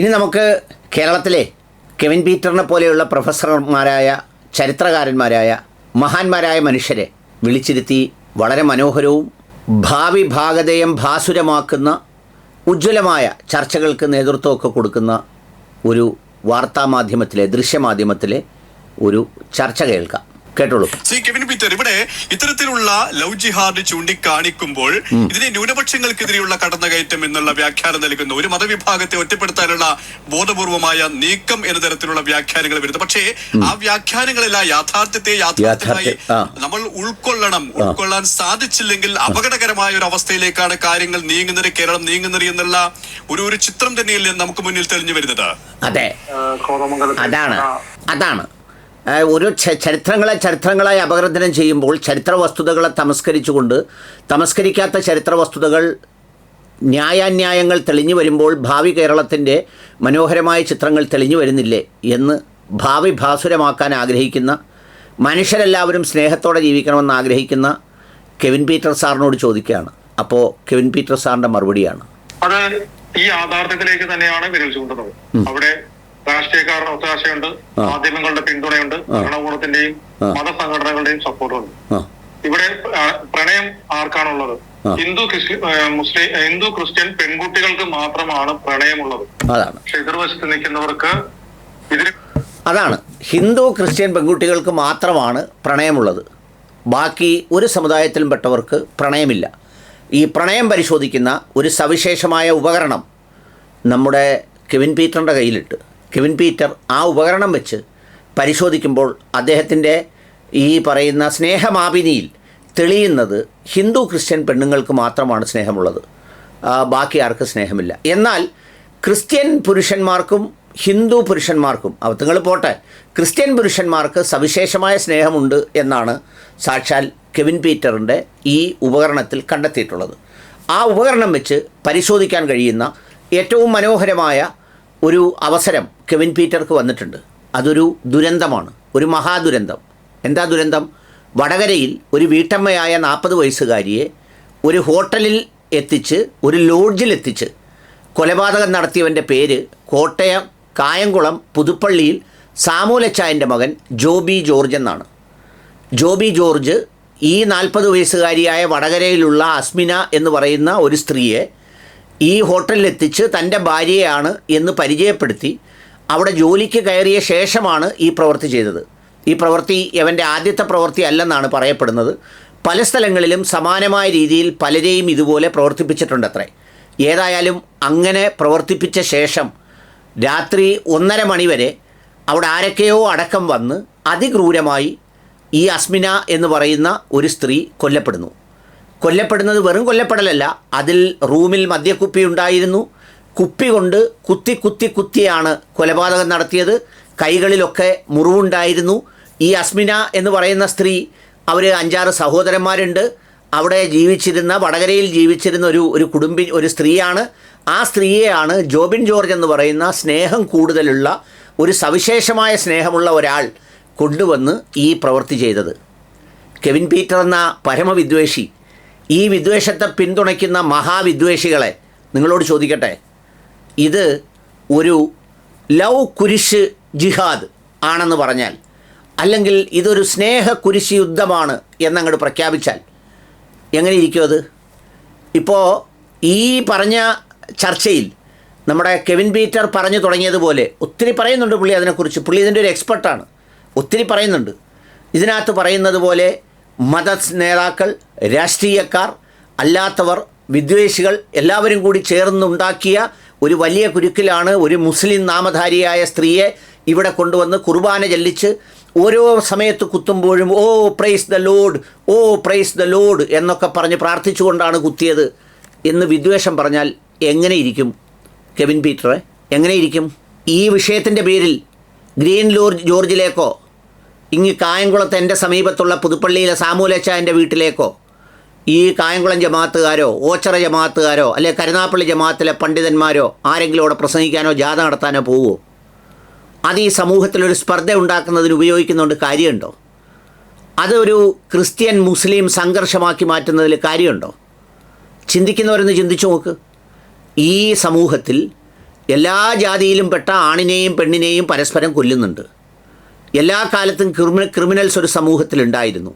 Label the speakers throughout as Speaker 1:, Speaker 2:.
Speaker 1: ഇനി നമുക്ക് കേരളത്തിലെ കെവിൻ പീറ്ററിനെ പോലെയുള്ള പ്രൊഫസർമാരായ ചരിത്രകാരന്മാരായ മഹാന്മാരായ മനുഷ്യരെ വിളിച്ചിരുത്തി വളരെ മനോഹരവും ഭാവി ഭാഗതയം ഭാസുരമാക്കുന്ന ഉജ്ജ്വലമായ ചർച്ചകൾക്ക് നേതൃത്വമൊക്കെ കൊടുക്കുന്ന ഒരു വാർത്താമാധ്യമത്തിലെ ദൃശ്യമാധ്യമത്തിലെ ഒരു ചർച്ച കേൾക്കാം. കേട്ടോളൂ.
Speaker 2: സി കെവിൻ പീറ്റർ ഇവിടെ ഇത്തരത്തിലുള്ള ലവ് ജിഹാദ് ചൂണ്ടിക്കാണിക്കുമ്പോൾ ഇതിനെ ന്യൂനപക്ഷങ്ങൾക്കെതിരെയുള്ള കടന്നുകയറ്റം എന്നുള്ള വ്യാഖ്യാനം നൽകുന്ന ഒരു മതവിഭാഗത്തെ ഒറ്റപ്പെടുത്താനുള്ള ബോധപൂർവമായ നീക്കം എന്ന തരത്തിലുള്ള വ്യാഖ്യാനങ്ങൾ വരുന്നു പക്ഷേ ആ വ്യാഖ്യാനങ്ങളെല്ലാം യാഥാർത്ഥ്യത്തെ യാഥാർത്ഥ്യമായി നമ്മൾ ഉൾക്കൊള്ളണം. ഉൾക്കൊള്ളാൻ സാധിച്ചില്ലെങ്കിൽ അപകടകരമായ ഒരു അവസ്ഥയിലേക്കാണ് കാര്യങ്ങൾ നീങ്ങുന്നത് കേരളം നീങ്ങുന്നത് എന്നുള്ള ഒരു ഒരു ചിത്രം തന്നെയല്ലേ നമുക്ക് മുന്നിൽ തെളിഞ്ഞു വരുന്നത്.
Speaker 1: അതെ. അതാണ്. അതാണ്. ഒരു ചരിത്രങ്ങളെ ചരിത്രങ്ങളായി അപഗ്രഥനം ചെയ്യുമ്പോൾ ചരിത്ര വസ്തുതകളെ തമസ്കരിച്ചുകൊണ്ട് തമസ്കരിക്കാത്ത ചരിത്ര വസ്തുതകൾ ന്യായാന്യായങ്ങൾ തെളിഞ്ഞു വരുമ്പോൾ ഭാവി കേരളത്തിന്റെ മനോഹരമായ ചിത്രങ്ങൾ തെളിഞ്ഞു വരുന്നില്ലേ എന്ന് ഭാവി ഭാസുരമാക്കാൻ ആഗ്രഹിക്കുന്ന മനുഷ്യരെല്ലാവരും സ്നേഹത്തോടെ ജീവിക്കണമെന്ന് ആഗ്രഹിക്കുന്ന കെവിൻ പീറ്റർ സാറിനോട് ചോദിക്കുകയാണ്. അപ്പോൾ കെവിൻ പീറ്റർ സാറിന്റെ മറുപടിയാണ്.
Speaker 3: അത് ഈ യാഥാർത്ഥ്യത്തിലേക്ക് തന്നെയാണ് വിരൽ ചൂണ്ടുന്നത്. അവിടെ രാഷ്ട്രീയക്കാരുടെ ഒത്താശയുണ്ട് മാധ്യമങ്ങളുടെ പിന്തുണയുണ്ട് ഭരണകൂടത്തിന്റെയും മതസംഘടനകളുടെയും സപ്പോർട്ടുണ്ട്. ഇവിടെ പ്രണയം ആർക്കാണുള്ളത്? ഹിന്ദു മുസ്ലിം ഹിന്ദു ക്രിസ്ത്യൻ പെൺകുട്ടികൾക്ക് മാത്രമാണ് പ്രണയമുള്ളത്.
Speaker 1: അതാണ്.
Speaker 3: പക്ഷെ എതിർവശത്ത് നിൽക്കുന്നവർക്ക് ഇതിന്
Speaker 1: അതാണ്. ഹിന്ദു ക്രിസ്ത്യൻ പെൺകുട്ടികൾക്ക് മാത്രമാണ് പ്രണയമുള്ളത്. ബാക്കി ഒരു സമുദായത്തിലും പെട്ടവർക്ക് പ്രണയമില്ല. ഈ പ്രണയം പരിശോധിക്കുന്ന ഒരു സവിശേഷമായ ഉപകരണം നമ്മുടെ കെവിൻ പീറ്ററിന്റെ കയ്യിലിട്ട്. കെവിൻ പീറ്റർ ആ ഉപകരണം വെച്ച് പരിശോധിക്കുമ്പോൾ അദ്ദേഹത്തിന്റെ ഈ പറയുന്ന സ്നേഹമാപിനിയിൽ തെളിയുന്നത് ഹിന്ദു ക്രിസ്ത്യൻ പെണ്ണുങ്ങൾക്ക് മാത്രമാണ് സ്നേഹമുള്ളത്. ബാക്കി ആർക്ക് സ്നേഹമില്ല. എന്നാൽ ക്രിസ്ത്യൻ പുരുഷന്മാർക്കും ഹിന്ദു പുരുഷന്മാർക്കും അബദ്ധങ്ങൾ പോട്ടെ ക്രിസ്ത്യൻ പുരുഷന്മാർക്ക് സവിശേഷമായ സ്നേഹമുണ്ട് എന്നാണ് സാക്ഷാൽ കെവിൻ പീറ്ററിന്റെ ഈ ഉപകരണത്തിൽ കണ്ടെത്തിയിട്ടുള്ളത്. ആ ഉപകരണം വെച്ച് പരിശോധിക്കാൻ കഴിയുന്ന ഏറ്റവും മനോഹരമായ ഒരു അവസരം കെവിൻ പീറ്റർക്ക് വന്നിട്ടുണ്ട്. അതൊരു ദുരന്തമാണ്. ഒരു മഹാദുരന്തം. എന്താ ദുരന്തം? വടകരയിൽ ഒരു വീട്ടമ്മയായ നാൽപ്പത് വയസ്സുകാരിയെ ഒരു ഹോട്ടലിൽ എത്തിച്ച് ഒരു ലോഡ്ജിൽ എത്തിച്ച് കൊലപാതകം നടത്തിയവന്റെ പേര് കോട്ടയം കായംകുളം പുതുപ്പള്ളിയിൽ സാമൂലച്ചായന്റെ മകൻ ജോബി ജോർജ് എന്നാണ്. ജോബി ജോർജ് ഈ നാൽപ്പത് വയസ്സുകാരിയായ വടകരയിലുള്ള അസ്മിന എന്ന് പറയുന്ന ഒരു സ്ത്രീയെ ഈ ഹോട്ടലിൽ എത്തിച്ച് തന്റെ ഭാര്യയാണ് എന്ന് പരിചയപ്പെടുത്തി അവിടെ ജോലിക്ക് കയറിയ ശേഷമാണ് ഈ പ്രവൃത്തി ചെയ്തത്. ഈ പ്രവൃത്തി അവന്റെ ആദ്യത്തെ പ്രവൃത്തി അല്ലെന്നാണ് പറയപ്പെടുന്നത്. പല സ്ഥലങ്ങളിലും സമാനമായ രീതിയിൽ പലരെയും ഇതുപോലെ പ്രവർത്തിപ്പിച്ചിട്ടുണ്ട് അത്രേ ഏതായാലും അങ്ങനെ പ്രവർത്തിപ്പിച്ച ശേഷം രാത്രി ഒന്നര മണിവരെ അവിടെ ആരൊക്കെയോ അടക്കം വന്ന് അതിക്രൂരമായി ഈ അസ്മിന എന്ന് പറയുന്ന ഒരു സ്ത്രീ കൊല്ലപ്പെടുന്നു. കൊല്ലപ്പെടുന്നത് വെറും കൊല്ലപ്പെടലല്ല. അതിൽ റൂമിൽ മദ്യക്കുപ്പി ഉണ്ടായിരുന്നു. കുപ്പി കൊണ്ട് കുത്തി കുത്തി കുത്തിയാണ് കൊലപാതകം നടത്തിയത്. കൈകളിലൊക്കെ മുറിവുണ്ടായിരുന്നു. ഈ അസ്മിന എന്ന് പറയുന്ന സ്ത്രീ അവർ അഞ്ചാറ് സഹോദരന്മാരുണ്ട്. അവിടെ ജീവിച്ചിരുന്ന വടകരയിൽ ജീവിച്ചിരുന്ന ഒരു ഒരു കുടുംബി ഒരു സ്ത്രീയാണ്. ആ സ്ത്രീയെയാണ് ജോബിൻ ജോർജ് എന്ന് പറയുന്ന സ്നേഹം കൂടുതലുള്ള ഒരു സവിശേഷമായ സ്നേഹമുള്ള ഒരാൾ കൊണ്ടുവന്ന് ഈ പ്രവൃത്തി ചെയ്തത്. കെവിൻ പീറ്റർ എന്ന പരമവിദ്വേഷി ഈ വിദ്വേഷത്തെ പിന്തുണയ്ക്കുന്ന മഹാവിദ്വേഷികളെ നിങ്ങളോട് ചോദിക്കട്ടെ. ഇത് ഒരു ലവ് കുരിശ് ജിഹാദ് ആണെന്ന് പറഞ്ഞാൽ അല്ലെങ്കിൽ ഇതൊരു സ്നേഹ കുരിശ് യുദ്ധമാണ് എന്നങ്ങോട്ട് പ്രഖ്യാപിച്ചാൽ എങ്ങനെ ഇരിക്കും അത്? ഇപ്പോൾ ഈ പറഞ്ഞ ചർച്ചയിൽ നമ്മുടെ കെവിൻ പീറ്റർ പറഞ്ഞു തുടങ്ങിയതുപോലെ ഒത്തിരി പറയുന്നുണ്ട് പുള്ളി അതിനെക്കുറിച്ച്. പുള്ളി ഇതിന്റെ ഒരു എക്സ്പെർട്ടാണ്. ഒത്തിരി പറയുന്നുണ്ട്. ഇതിനകത്ത് പറയുന്നത് പോലെ മത നേതാക്കൾ രാഷ്ട്രീയക്കാർ അല്ലാത്തവർ വിദ്വേഷികൾ എല്ലാവരും കൂടി ചേർന്നുണ്ടാക്കിയ ഒരു വലിയ കുരുക്കിലാണ് ഒരു മുസ്ലിം നാമധാരിയായ സ്ത്രീയെ ഇവിടെ കൊണ്ടുവന്ന് കുർബാന ചെല്ലിച്ച് ഓരോ സമയത്ത് കുത്തുമ്പോഴും ഓ praise the Lord oh praise the Lord എന്നൊക്കെ പറഞ്ഞ് പ്രാർത്ഥിച്ചുകൊണ്ടാണ് കുത്തിയത് എന്ന് വിദ്വേഷം പറഞ്ഞാൽ എങ്ങനെയിരിക്കും കെവിൻ പീറ്ററെ എങ്ങനെയിരിക്കും ഈ വിഷയത്തിന്റെ പേരിൽ ഗ്രീൻ ലോർജ് ജോർജിലേക്കോ ഇങ്ങ് കായംകുളത്ത് എന്റെ സമീപത്തുള്ള പുതുപ്പള്ളിയിലെ സാമൂലച്ചായന്റെ വീട്ടിലേക്കോ? ഈ കായംകുളം ജമാത്തുകാരോ ഓച്ചറ ജമാത്തുകാരോ അല്ലെ കരുനാപ്പള്ളി ജമാത്തിലെ പണ്ഡിതന്മാരോ ആരെങ്കിലും അവിടെ പ്രസംഗിക്കാനോ ജാഥ നടത്താനോ പോവുമോ അത് ഈ സമൂഹത്തിലൊരു സ്പർദ്ധ ഉണ്ടാക്കുന്നതിന് ഉപയോഗിക്കുന്നുണ്ട് കാര്യമുണ്ടോ? അതൊരു ക്രിസ്ത്യൻ മുസ്ലിം സംഘർഷമാക്കി മാറ്റുന്നതിൽ കാര്യമുണ്ടോ? ചിന്തിക്കുന്നവരൊന്ന് ചിന്തിച്ചു നോക്ക്. ഈ സമൂഹത്തിൽ എല്ലാ ജാതിയിലും പെട്ട ആണിനെയും പെണ്ണിനെയും പരസ്പരം കൊല്ലുന്നുണ്ട്. എല്ലാ കാലത്തും ക്രിമിനൽ ക്രിമിനൽസ് ഒരു സമൂഹത്തിലുണ്ടായിരുന്നു.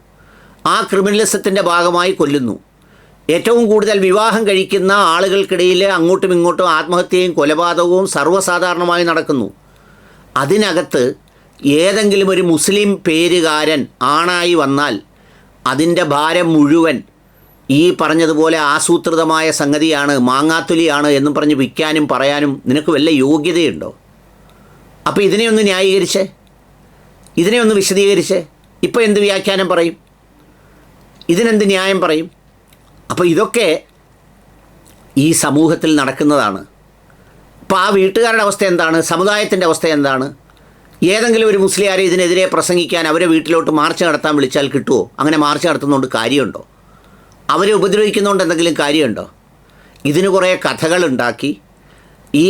Speaker 1: ആ ക്രിമിനലിസത്തിന്റെ ഭാഗമായി കൊല്ലുന്നു. ഏറ്റവും കൂടുതൽ വിവാഹം കഴിക്കുന്ന ആളുകൾക്കിടയിൽ അങ്ങോട്ടും ഇങ്ങോട്ടും ആത്മഹത്യയും കൊലപാതകവും സർവസാധാരണമായി നടക്കുന്നു. അതിനകത്ത് ഏതെങ്കിലും ഒരു മുസ്ലിം പേരുകാരൻ ആണായി വന്നാൽ അതിന്റെ ഭാരം മുഴുവൻ ഈ പറഞ്ഞതുപോലെ ആസൂത്രിതമായ സംഗതിയാണ് മാങ്ങാത്തുലിയാണ് എന്നും പറഞ്ഞ് വിൽക്കാനും പറയാനും നിനക്ക് വല്ല യോഗ്യതയുണ്ടോ? അപ്പോൾ ഇതിനെയൊന്ന് ന്യായീകരിച്ചേ. ഇതിനെ ഒന്ന് വിശദീകരിച്ച് ഇപ്പോൾ എന്ത് വ്യാഖ്യാനം പറയും? ഇതിനെന്ത് ന്യായം പറയും? അപ്പോൾ ഇതൊക്കെ ഈ സമൂഹത്തിൽ നടക്കുന്നതാണ്. അപ്പോൾ ആ വീട്ടുകാരുടെ അവസ്ഥ എന്താണ്? സമുദായത്തിന്റെ അവസ്ഥ എന്താണ്? ഏതെങ്കിലും ഒരു മുസ്ലിയാരെ ഇതിനെതിരെ പ്രസംഗിക്കാൻ അവരെ വീട്ടിലോട്ട് മാർച്ച് നടത്താൻ വിളിച്ചാൽ കിട്ടുമോ അങ്ങനെ മാർച്ച് നടത്തുന്നതുകൊണ്ട് കാര്യമുണ്ടോ? അവരെ ഉപദ്രവിക്കുന്നതുകൊണ്ട് എന്തെങ്കിലും കാര്യമുണ്ടോ? ഇതിന് കുറേ കഥകളുണ്ടാക്കി ഈ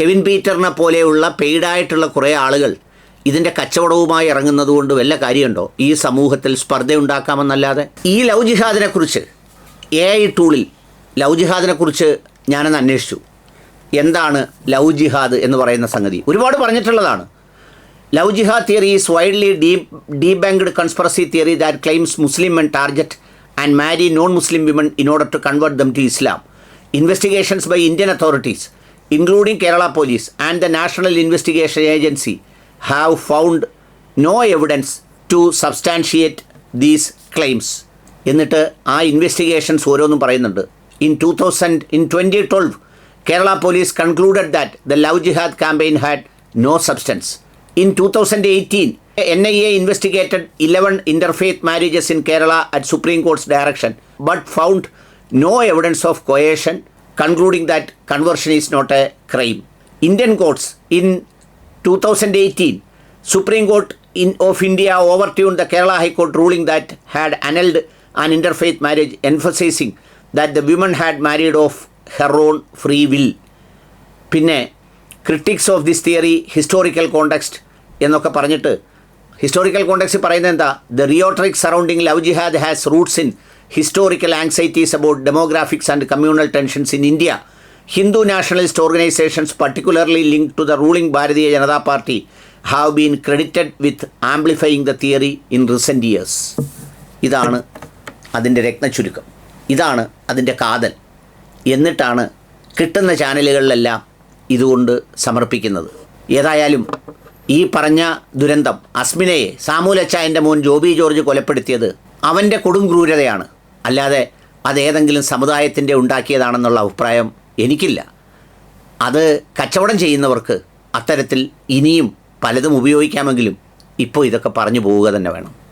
Speaker 1: കെവിൻ പീറ്ററിനെ പോലെയുള്ള പെയ്ഡായിട്ടുള്ള കുറേ ആളുകൾ ഇതിന്റെ കച്ചവടവുമായി ഇറങ്ങുന്നത് കൊണ്ട് വല്ല കാര്യമുണ്ടോ? ഈ സമൂഹത്തിൽ സ്പർദ്ധ ഉണ്ടാക്കാമെന്നല്ലാതെ ഈ ലവ് ജിഹാദിനെക്കുറിച്ച് എ ഐ ടൂളിൽ ലവ് ജിഹാദിനെക്കുറിച്ച് ഞാനൊന്ന് അന്വേഷിച്ചു. എന്താണ് ലവ് ജിഹാദ് എന്ന് പറയുന്ന സംഗതി? ഒരുപാട് പറഞ്ഞിട്ടുള്ളതാണ്. Love jihad theory is widely de debunked conspiracy theory that claims Muslim men target and marry non Muslim women in order to convert them to Islam investigations by Indian authorities including Kerala police and the national investigation agency have found no evidence to substantiate these claims എന്നിട്ട് ആ investigations ഓരോന്നും പറയുന്നുണ്ട്. In two thousand in twenty twelve Kerala police concluded that the love jihad campaign had no substance in two thousand eighteen N I A investigated eleven interfaith marriages in Kerala at Supreme Court's direction but found no evidence of coercion concluding that conversion is not a crime Indian courts in 2018, Supreme Court in, of India overturned the Kerala High Court ruling that had annulled an interfaith marriage, emphasizing that the women had married of her own free will. പിന്നെ critics of this theory historical context എന്നൊക്കെ പറഞ്ഞിട്ട് historical context പറയുന്നത് എന്താ the rhetoric surrounding love jihad has roots in historical anxieties about demographics and communal tensions in India Hindu nationalist organisations particularly link to the ruling Bharatiya Janata Party have been credited with amplifying the theory in recent years. ഇതാണ് അതിന്റെ രത്നച്ചുരുക്കം. ഇതാണ് അതിന്റെ കാതൽ. എന്നിട്ടാണ് കിട്ടുന്ന ചാനലുകളിലെല്ലാം ഇതുകൊണ്ട് സമർപ്പിക്കുന്നത്. ഏതായാലും ഈ പറഞ്ഞ ദുരന്തം അസ്മിനയെ സാമൂലച്ചായന്റെ മോൻ ജോബി ജോർജ് കൊലപ്പെടുത്തിയത് അവന്റെ കൊടും ക്രൂരതയാണ്. അല്ലാതെ അതേതെങ്കിലും സമുദായത്തിന്റെ ഉണ്ടാക്കിയതാണെന്നുള്ള അഭിപ്രായം എനിക്കില്ല. അത് കച്ചവടം ചെയ്യുന്നവർക്ക് അത്തരത്തിൽ ഇനിയും പലതും ഉപയോഗിക്കാമെങ്കിലും ഇപ്പോൾ ഇതൊക്കെ പറഞ്ഞു പോവുക തന്നെ വേണം.